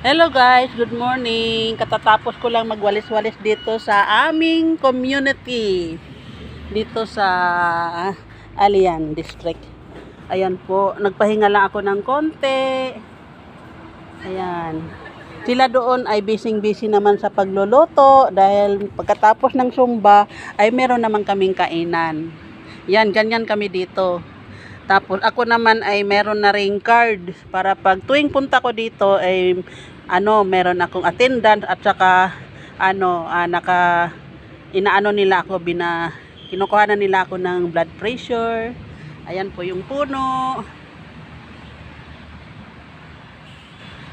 Hello guys, good morning. Katatapos ko lang magwalis-walis dito sa aming community. Dito sa Alian District. Ayan po, nagpahinga lang ako ng konti. Ayan. Sila doon ay busy-busy naman sa pagluluto dahil pagkatapos ng sumba ay meron naman kaming kainan. Yan, ganyan kami dito. Tapos ako naman ay meron na ring card para pag tuwing punta ko dito ay ano, meron akong attendance at saka ano, ah, naka inaano nila ako bina kinukuha na nila ako ng blood pressure. Ayan po yung puno.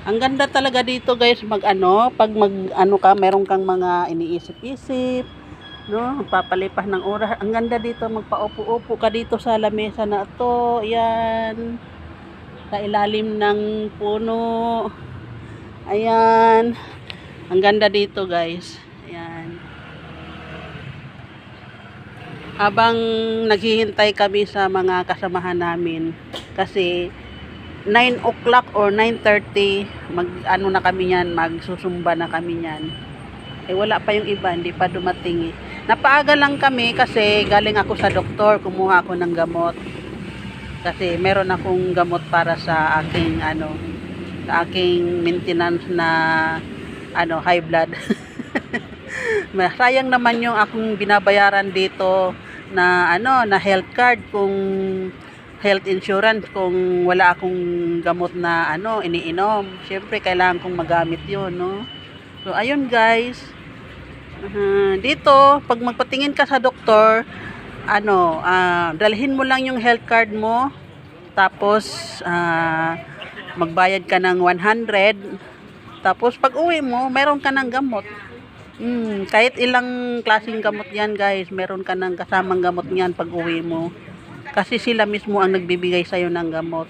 Ang ganda talaga dito guys mag ano, pag mag ano ka, meron kang mga iniisip-isip, no? Papalipas ng oras. Ang ganda dito magpaupo-upo ka dito sa lamesa na to. Yan. Sa ilalim ng puno. Ayan. Ang ganda dito guys. Ayan. Habang naghihintay kami sa mga kasamahan namin kasi 9 o'clock or 9.30 mag ano na kami yan magsusumba na kami yan eh wala pa yung iba hindi pa dumating eh napaaga lang kami kasi galing ako sa doktor kumuha ako ng gamot. Kasi meron akong gamot para sa aking ano sa aking maintenance na ano high blood. Sayang naman yung akong binabayaran dito na ano na health card kung health insurance kung wala akong gamot na ano iniinom. Syempre kailangan kong magamit yun no? So ayun guys Uh, dito pag magpatingin ka sa doktor ano ah, dalhin mo lang yung health card mo tapos ah, magbayad ka ng 100 tapos pag uwi mo meron ka ng gamot Mm, kahit ilang klaseng gamot yan guys, meron ka ng kasamang gamot yan pag uwi mo. Kasi sila mismo ang nagbibigay sa'yo ng gamot.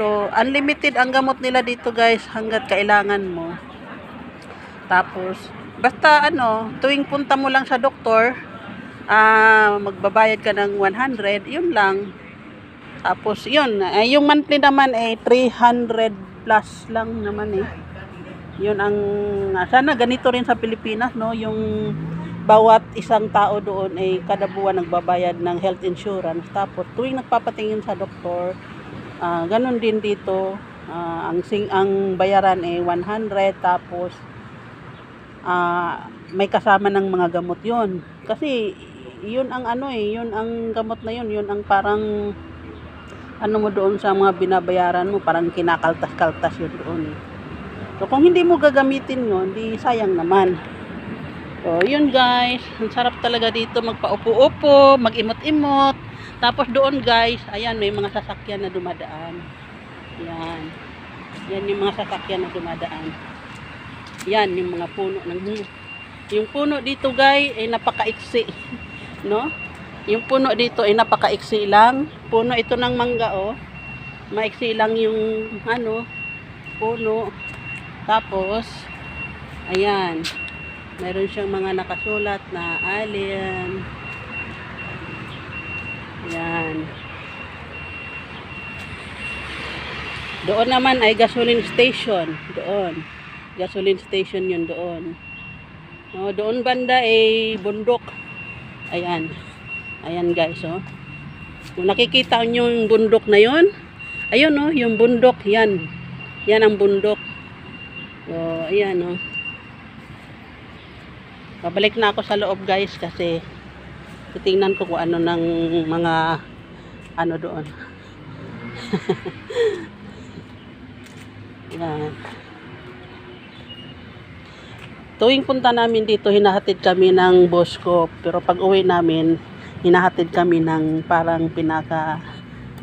So, unlimited ang gamot nila dito guys hanggat kailangan mo. Tapos, basta ano, tuwing punta mo lang sa doktor, ah, magbabayad ka ng 100, yun lang. Tapos, yun, ay, yung monthly naman ay 300 plus lang naman eh. Yun ang sana ganito rin sa Pilipinas no? Yung bawat isang tao doon ay kada buwan nagbabayad ng health insurance. Tapos tuwing nagpapatingin sa doktor ah, ganun din dito. Ah, ang sing ang bayaran ay 100 tapos ah, may kasama ng mga gamot yon kasi yun ang ano eh yun ang gamot na yun yun ang parang ano mo doon sa mga binabayaran mo parang kinakaltas-kaltas yun doon eh. So, kung hindi mo gagamitin yun, di sayang naman. So, yun guys. Ang sarap talaga dito magpaupo-upo, mag-imot-imot. Tapos doon guys, ayan, may mga sasakyan na dumadaan. Yan. Yan yung mga sasakyan na dumadaan. Yan, yung mga puno ng Yung puno dito guys, ay napakaiksi. No? Yung puno dito ay napakaiksi lang. Puno ito ng mangga, oh. Maiksi lang yung, ano, puno. Tapos, ayan, meron siyang mga nakasulat na alien. Ayan. Doon naman ay gasoline station. Doon. Gasoline station yun doon. No, doon banda ay bundok. Ayan. Ayan guys, oh. Kung nakikita nyo yung bundok na yun, ayun oh, yung bundok, yan. Yan ang bundok. So, ayan oh. Babalik na ako sa loob guys kasi titingnan ko kung ano ng mga ano doon. Ayan. Tuwing punta namin dito, hinahatid kami ng boss ko. Pero pag uwi namin, hinahatid kami ng parang pinaka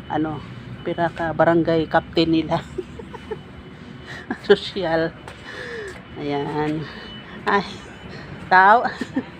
ano, pinaka barangay captain nila. Social. Ayan. Ay, tao.